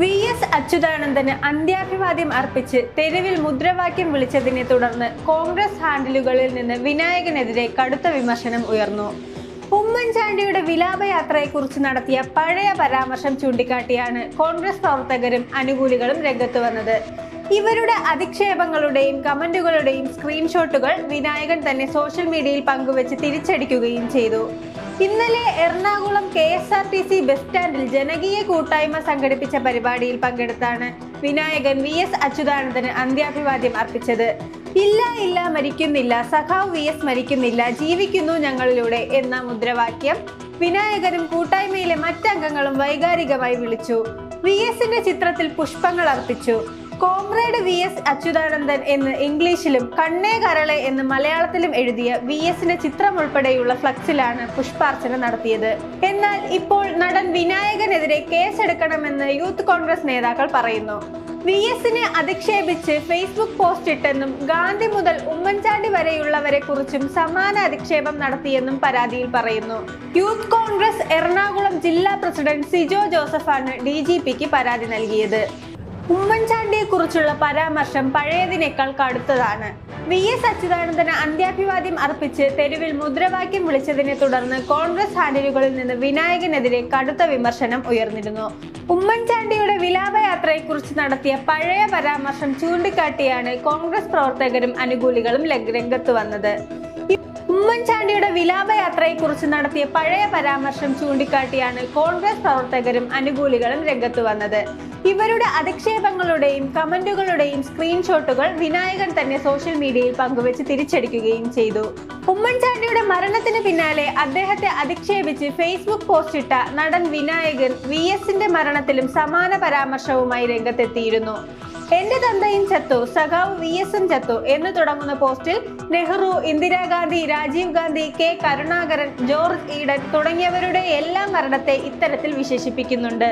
V S അച്യുതാനന്ദന് അന്ത്യാഭിവാദ്യം അർപ്പിച്ച് തെരുവിൽ മുദ്രാവാക്യം വിളിച്ചതിനെ തുടർന്ന് കോൺഗ്രസ് ഹാൻഡിലുകളിൽ നിന്ന് വിനായകനെതിരെ കടുത്ത വിമർശനം ഉയർന്നു. ഉമ്മൻചാണ്ടിയുടെ വിലാപയാത്രയെക്കുറിച്ച് നടത്തിയ പഴയ പരാമർശം ചൂണ്ടിക്കാട്ടിയാണ് കോൺഗ്രസ് പ്രവർത്തകരും അനുകൂലികളും രംഗത്ത് വന്നത്. ഇവരുടെ അധിക്ഷേപങ്ങളുടെയും കമന്റുകളുടെയും സ്ക്രീൻഷോട്ടുകൾ വിനായകൻ തന്നെ സോഷ്യൽ മീഡിയയിൽ പങ്കുവച്ച് തിരിച്ചടിക്കുകയും ചെയ്തു. ഇന്നലെ Ernakulam K S R T C bus സ്റ്റാൻഡിൽ ജനകീയ കൂട്ടായ്മ സംഘടിപ്പിച്ച പരിപാടിയിൽ പങ്കെടുത്താണ് വിനായകൻ വി എസ് അച്യുതാനന്ദന് അന്ത്യാഭിവാദ്യം അർപ്പിച്ചത്. ഇല്ല ഇല്ല മരിക്കുന്നില്ല. സഖാവ് വി എസ് മരിക്കുന്നില്ല. ജീവിക്കുന്നു ഞങ്ങളിലൂടെ എന്ന മുദ്രാവാക്യം വിനായകനും കൂട്ടായ്മയിലെ മറ്റംഗങ്ങളും വൈകാരികമായി വിളിച്ചു. വി എസിന്റെ ചിത്രത്തിൽ പുഷ്പങ്ങൾ അർപ്പിച്ചു. കോമ്രേഡ് വി എസ് അച്യുതാനന്ദൻ എന്ന് ഇംഗ്ലീഷിലും കണ്ണേ കരളെ എന്ന് മലയാളത്തിലും എഴുതിയ വി എസിന്റെ ചിത്രം ഉൾപ്പെടെയുള്ള ഫ്ലക്സിലാണ് പുഷ്പാർച്ചന നടത്തിയത്. എന്നാൽ ഇപ്പോൾ നടൻ വിനായകനെതിരെ കേസെടുക്കണമെന്ന് യൂത്ത് കോൺഗ്രസ് നേതാക്കൾ പറയുന്നു. വി എസിനെ അധിക്ഷേപിച്ച് ഫേസ്ബുക്ക് പോസ്റ്റ് ഇട്ടെന്നും ഗാന്ധി മുതൽ ഉമ്മൻചാണ്ടി വരെയുള്ളവരെ കുറിച്ചും സമാന അധിക്ഷേപം നടത്തിയെന്നും പരാതിയിൽ പറയുന്നു. യൂത്ത് കോൺഗ്രസ് എറണാകുളം ജില്ലാ പ്രസിഡന്റ് സിജോ ജോസഫാണ് ഡി പരാതി നൽകിയത്. ഉമ്മൻചാണ്ടിയെ കുറിച്ചുള്ള പരാമർശം പഴയതിനേക്കാൾ കടുത്തതാണ്. വി. എസ്. അച്യുതാനന്ദന് അന്ത്യാഭിവാദ്യം അർപ്പിച്ച് തെരുവിൽ മുദ്രാവാക്യം വിളിച്ചതിനെ തുടർന്ന് കോൺഗ്രസ് ഹാൻഡിലുകളിൽ നിന്ന് വിനായകനെതിരെ കടുത്ത വിമർശനം ഉയർന്നിരുന്നു. ഉമ്മൻചാണ്ടിയുടെ വിലാപയാത്രയെക്കുറിച്ച് നടത്തിയ പഴയ പരാമർശം ചൂണ്ടിക്കാട്ടിയാണ് കോൺഗ്രസ് പ്രവർത്തകരും അനുകൂലികളും രംഗത്ത് വന്നത്. ഉമ്മൻചാണ്ടിയുടെ വിലാപയാത്രയെക്കുറിച്ച് നടത്തിയ പഴയ പരാമർശം ചൂണ്ടിക്കാട്ടിയാണ് കോൺഗ്രസ് പ്രവർത്തകരും അനുകൂലികളും രംഗത്ത് വന്നത്. ഇവരുടെ അധിക്ഷേപങ്ങളുടെയും കമന്റുകളുടെയും സ്ക്രീൻഷോട്ടുകൾ വിനായകൻ തന്നെ സോഷ്യൽ മീഡിയയിൽ പങ്കുവച്ച് തിരിച്ചടിക്കുകയും ചെയ്തു. ഉമ്മൻചാണ്ടിയുടെ മരണത്തിന് പിന്നാലെ അദ്ദേഹത്തെ അധിക്ഷേപിച്ച് ഫേസ്ബുക്ക് പോസ്റ്റ് ഇട്ട നടൻ വിനായകൻ വി എസിന്റെ മരണത്തിലും സമാന പരാമർശവുമായി രംഗത്തെത്തിയിരുന്നു. എന്റെ തന്തയും ചത്തു സഖാവ് വി എസ് ചത്തു എന്ന് തുടങ്ങുന്ന പോസ്റ്റിൽ നെഹ്റു ഇന്ദിരാഗാന്ധി രാജീവ് ഗാന്ധി കെ കരുണാകരൻ ജോർജ് ഈഡൻ തുടങ്ങിയവരുടെ എല്ലാ മരണത്തെ ഇത്തരത്തിൽ വിശേഷിപ്പിക്കുന്നുണ്ട്.